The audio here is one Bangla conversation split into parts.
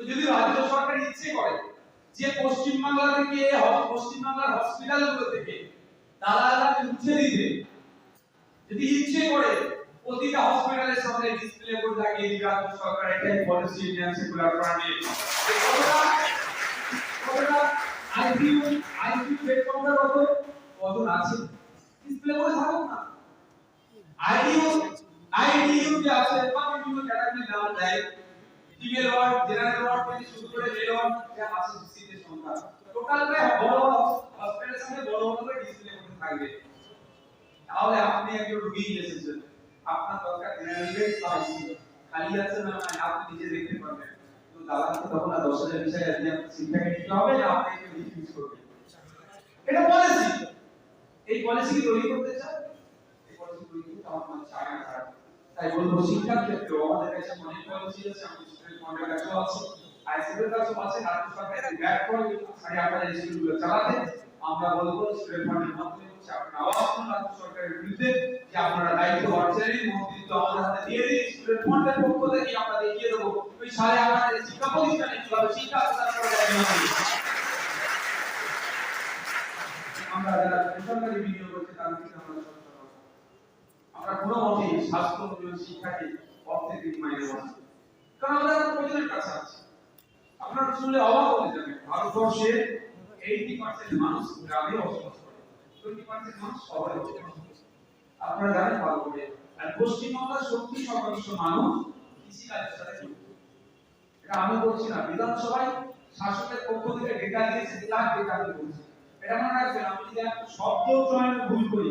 তো যদি রাজ্য সরকার ইচ্ছে করে যে পশ্চিমবাংলা থেকে, পশ্চিমবাংলার হসপিটালগুলো থেকে দালালরা উঠে দিতে, যদি ইচ্ছে করে প্রতিটা হসপিটালের সামনে ডিসপ্লে বোর্ড লাগিয়ে দিবে, রাজ্য সরকার এটাই পলিসি ইন্ডিয়ান সেকুলার ফ্রন্টে কতটা কতটা আইপিইউ আইপিইউ বেড সংখ্যা কত কত আছে। ডিসপ্লে বোর্ডে থাকুক না। আইডিইউ আইডিইউ যে আছে, বা ক্যাটাগরি নাম দেয়। নিজে দেখতে পারবেন। দালালকে তখন দশ হাজার, বিশ হবে না আপনি রিফিউজ করবেন। এটা পলিসি এই পলিসি কি তৈরি করতে চান? এই পলিসি তৈরি করতে আমার চায় না। তাই বলব শিক্ষার ক্ষেত্রে আমাদের কাছে অনেক পলিসি আছে আমাদের স্টুডেন্ট ফান্ডের কাছেও আছে আইসিএর কাছেও আছে রাজ্য সরকার ব্যাক করে সাড়ে আট হাজার স্কুলগুলো চালাতে আমরা বলব স্টুডেন্ট ফান্ডের মাধ্যমে হচ্ছে আপনারা আওয়াজ তুলুন রাজ্য সরকারের বিরুদ্ধে যে আপনারা দায়িত্ব অর্জনের মন্ত্রিত্ব আমাদের হাতে দিয়ে দিন স্টুডেন্ট ফান্ডের পক্ষ থেকে আমরা দেখিয়ে দেবো ওই আট হাজার শিক্ষা প্রতিষ্ঠানে কীভাবে শিক্ষা প্রদান করা। আমরা যারা বেসরকারি বিনিয়োগ করছি তাদের থেকে আমরা সচেতন হব। আমরা কোনো মতেই স্বাস্থ্য শিক্ষাকে অর্থের বিনিময়ে নেব কারণ আমরা প্রয়োজনের কাছে আছি। আপনারা শুনলে অবাক হয়ে যাবেন, ভারতবর্ষে এইটি পার্সেন্ট মানুষ গ্রামে বসবাস করে। মানুষ শহরে আপনারা জানেন ভালো করে আর পশ্চিমবাংলার সত্তর শতাংশ মানুষ কৃষিকাজের সাথে এটা আমি বলছি না, বিধানসভায় শাসকের পক্ষ থেকে ডেটা দিয়েছে তার ডেটা বলছি। এটা মনে রাখবেন, আমি যদি শব্দ চয়নে ভুল করি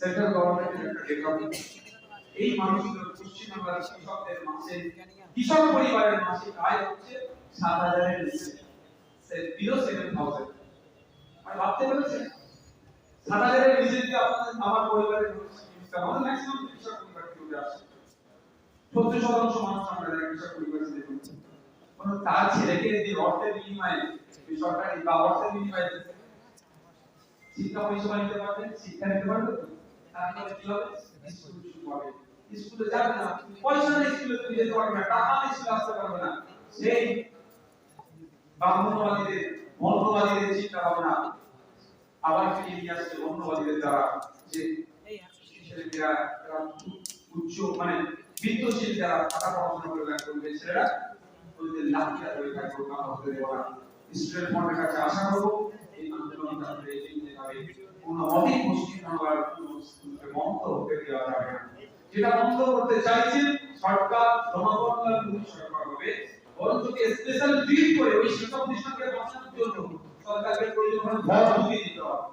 সেন্ট্রাল গভর্নমেন্টের একটা ডেটা এই মানুষগুলো পশ্চিমবাংলার কৃষকদের মাসে, কৃষক পরিবারের মাসিক আয় হচ্ছে সাত হাজারের নিচে। বিলো সেভেন থাউজেন্ড মানে ভাবতে পেরেছেন? সাত হাজারের নিচে যদি আপনাদের আমার পরিবারের আমাদের ম্যাক্সিমাম কৃষক পরিবার থেকে আসে সত্তর শতাংশ মানুষ আমরা কৃষক পরিবার থেকে করছি কোন তার ছেলেকে যদি অর্থের বিনিময়ে সরকারি বা অর্থের বিনিময়ে শিক্ষা পরিষেবা নিতে পারবেন শিক্ষা নিতে পারবে তো? তারপরে কি হবে? স্কুল শুরু হবে। স্কুলে যাবে না। পয়সা নেই স্কুলে তুমি যেতে পারবে না। টাকা নেই স্কুলে আসতে পারবে না। সেই ব্রাহ্মণবাদীদের বর্ণবাদীদের চিন্তা ভাবনা। আবার ফিরিয়ে নিয়ে আসছে বর্ণবাদীদের দ্বারা যে ছেলেমেয়েরা উচ্চ মানে বিত্তশীল যারা টাকা পড়াশোনা করে করবে ছেলেরা ওদের লাঠিয়া হয়ে থাকবে কাজ হতে দেবো না স্টুডেন্ট ফন্ডের কাছে আশা করব। এই আন্দোলন তাদের এগিয়ে যাবে কোনো অনেক মুসলিম বাংলার বন্ধ হতে দেওয়া যাবে না যেটা বন্ধ করতে চাইছেন সরকার জনগণের পুলিশ সরকার হবে। বরং স্পেশাল ডিল করে ওই শিক্ষা প্রতিষ্ঠানকে বাঁচানোর জন্য সরকারকে প্রয়োজন হলে ঘর ঢুকিয়ে দিতে হবে?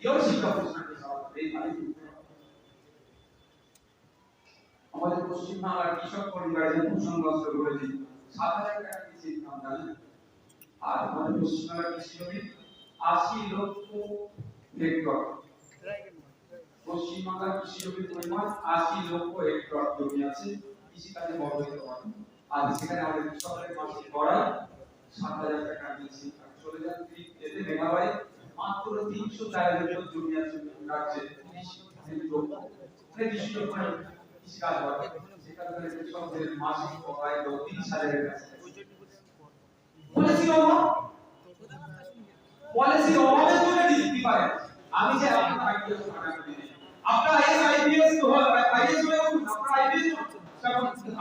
এও শিক্ষা প্রতিষ্ঠানকে এই ভাবে আমাদের পশ্চিমবাংলার কৃষক পরিবারে যে কুসংস্কার করেছি সাত হাজার টাকা জানেন আর পশ্চিমবাংলার কৃষি আশি লক্ষ হেক্টর। পশ্চিমবাংলার কৃষি জমির পরিমাণ আশি লক্ষ হেক্টর জমি আছে। কৃষি কাজে ব্যবহৃত হয় আর সেখানে আমাদের কৃষকের মাসিক করা সাত হাজার টাকা নিয়েছি চলে যান এতে মেঘালয় মাত্র তিনশো চার হেক্টর জমি আছে রাজ্যে। মানে কৃষি জমি কৃষি হয় সেখানে কৃষকদের মাসিক হলো তিরিশ হাজারের কাছে। পলিসি অভাব পলিসি অভাবের জন্য ডিসপ্লি পারে? আমি যে আপনার আইডিএস টাকা করে দিই আপনার আইএস আইপিএস আইএস আপনার আইপিএস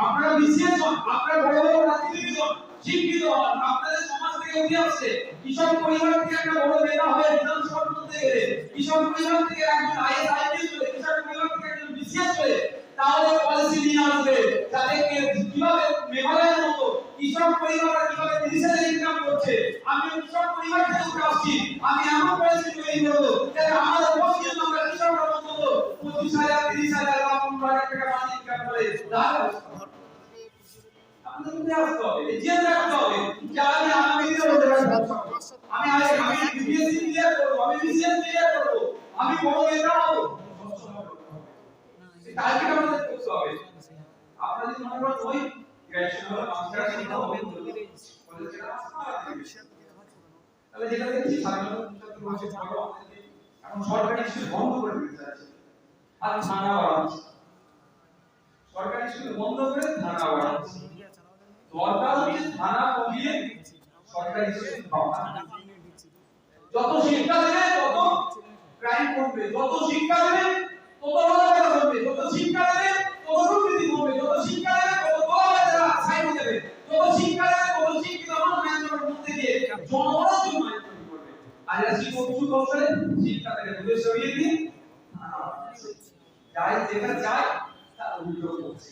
আপনারা বিসিএস আপনারা বড় বড় রাজনীতিবিদ শিক্ষিত হন আপনাদের সমাজ থেকে উঠে আসছে। কৃষক পরিবার থেকে একটা বড় নেতা হয়ে বিধানসভা করতে গেলে কৃষক পরিবার থেকে একজন আইএস আইপিএস হয়ে কৃষক পরিবার থেকে একজন বিসিএস হয়ে সরকারি স্কুল বন্ধ করে দিতে চাইছে দরকার হচ্ছে থানা কমিয়ে সরকারি যত শিক্ষা দেবে, তত ক্রাইম কমবে। যত শিক্ষা দেবে, তত অনাচার কমবে। যত শিক্ষা দেবে, তত দুর্নীতি কমবে। যত শিক্ষা দেবে, তত গোলাবাজার ছাই হয়ে যাবে। যত শিক্ষা দেবে, তত শিক্ষিত মানুষ ন্যায্যতার মধ্যে দিয়ে জনগণের জন্য আর এরা শিক্ষক কিছু করছে শিক্ষা থেকে দূরে সরিয়ে দিয়ে যাই যেখানে যায় তার অভিযোগ করছে।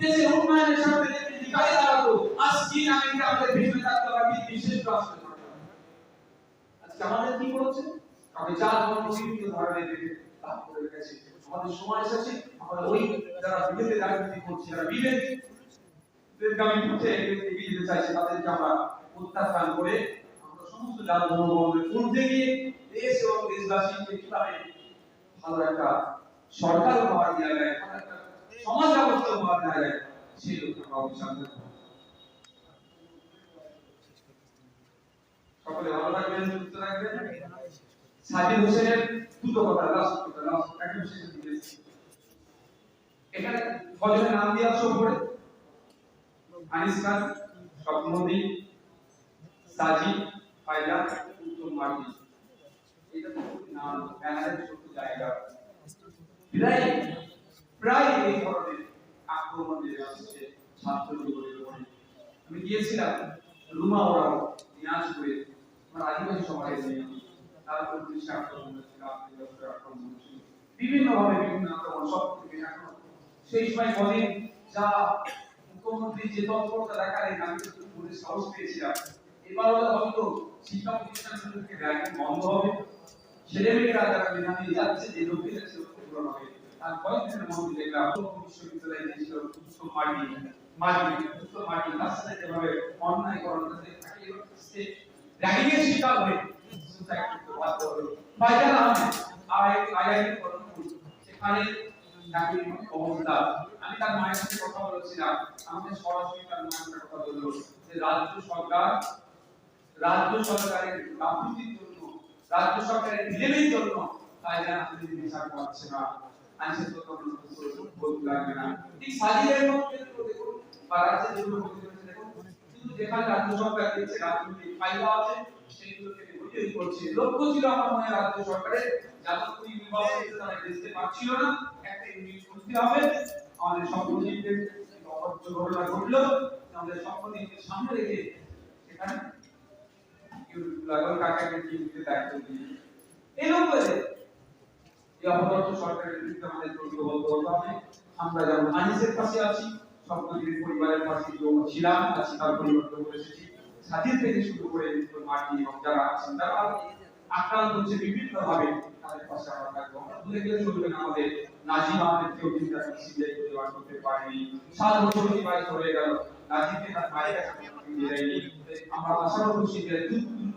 দেশের উন্নয়নের সাথে যদি কাজে লাগাতো আজ চীন আমেরিকা আমাদের পিছনে থাকতে পারবে বিশেষ থাকতে পারবে। আজকে আমাদের কি করেছে কাউকে যা ধর্ম বিভিন্ন ধরনের ভাগ করে রেখেছে, আমাদের সময় এসেছে আমরা ওই যারা বিভেদে রাজনীতি করছে, যারা বিভেদ বিভেদগামী পথে এগিয়ে যেতে চাইছে, তাদেরকে আমরা প্রত্যাখ্যান করে আমরা সমস্ত জাত ধর্মের ঊর্ধ্বে গিয়ে দেশ এবং দেশবাসীকে কীভাবে ভালো একটা সরকার দেওয়া যায়, ভালো একটা সমাজ ব্যবস্থা দেওয়া যায় সেই আমরা অবিশ্বাস সকলে ভালো সুস্থ সাজিদ হোসেনের দুটো কথা লাস্ট কথা লাস্ট একটা বিশেষ দিয়েছি এখানে নাম দিয়ে আসো উপরে। আনিস খান সাজি ফাইলা, উত্তম এটা নাম ব্যানারের ছোট জায়গা। প্রায় প্রায় এই ধরনের আক্রমণ নেমে আসছে ছাত্র জীবনের উপরে আমি গিয়েছিলাম, রুমা ওরাও দিনাজপুরে। আমার আদিবাসী সমাজের নিয়ে তারপর পুলিশে আক্রমণ হয়েছিল আক্রমণ হয়েছিল বিভিন্ন ভাবে বিভিন্ন আক্রমণ সব থেকে এখন। সেই সময় বলেন, যা মুখ্যমন্ত্রী যে তৎপরতা দেখালেন, আমি কিন্তু পুলিশ সাহস পেয়েছিলাম। এবার হয়তো শিক্ষা প্রতিষ্ঠানগুলোকে র্যাঙ্কিং বন্ধ হবে। ছেলেমেয়েরা যারা মেধাবী যাচ্ছে, যে লক্ষ্যে যাচ্ছে পূরণ হবে। আর কয়েকদিনের মধ্যে দেখলাম বিশ্ববিদ্যালয়ে গিয়েছিল মাটি আহমেদ আমি তার মায়ের সাথে কথা বলেছিলাম। মায়ের কথা বলল রাজ্য সরকার, রাজ্য সরকারের গাফিলতির জন্য, রাজ্য সরকারের বিলেমের জন্য যেন আপনি বিচার পাচ্ছে না। আইনসের তো বলতে লাগবে না ঠিক সাজিদের মধ্যে দেখুন বা রাজ্যের যেগুলো দেখুন কিন্তু যেখানে রাজ্য সরকার দিচ্ছে রাজনৈতিক ফাইদা আছে সেইগুলোকে বৈধই করছে লক্ষ্য ছিল আমার মনে রাজ্য সরকারের যাদবপুর ইউনিভার্সিটিতে তারা দেখতে পাচ্ছিল না একটা ইউনিট খুলতে হবে আমাদের সম্পত্তিতে অপরাধ ঘটনা ঘটলো আমাদের সম্পত্তিকে সামনে রেখে সেখানে লাগল কাকাকে দিতে দায়িত্ব দিয়ে এরকম করে এই অপরাধ সরকারের বিরুদ্ধে আমাদের ঐক্যবদ্ধ হতে হবে আমরা যেমন আনিসের পাশে আছি স্বপ্নদীর পরিবারের পাশে ছিলাম আছি তার পরিবর্তন করে এসেছি স্বাধীন থেকে শুরু করে মাটি এবং যারা আছেন, তারা আক্রান্ত হচ্ছে বিভিন্ন ভাবে তাদের পাশে আমরা থাকব। ভুলে গেলে চলবে আমাদের। নাজিম আহমেদ কেউ কিন্তু এখন সিবিআই করে করতে পারেনি। সাত বছর অতিবাহিত হয়ে গেল। নাজিমকে তার মায়ের কাছে আমরা আশা করব সিবিআই দ্রুত দ্রুত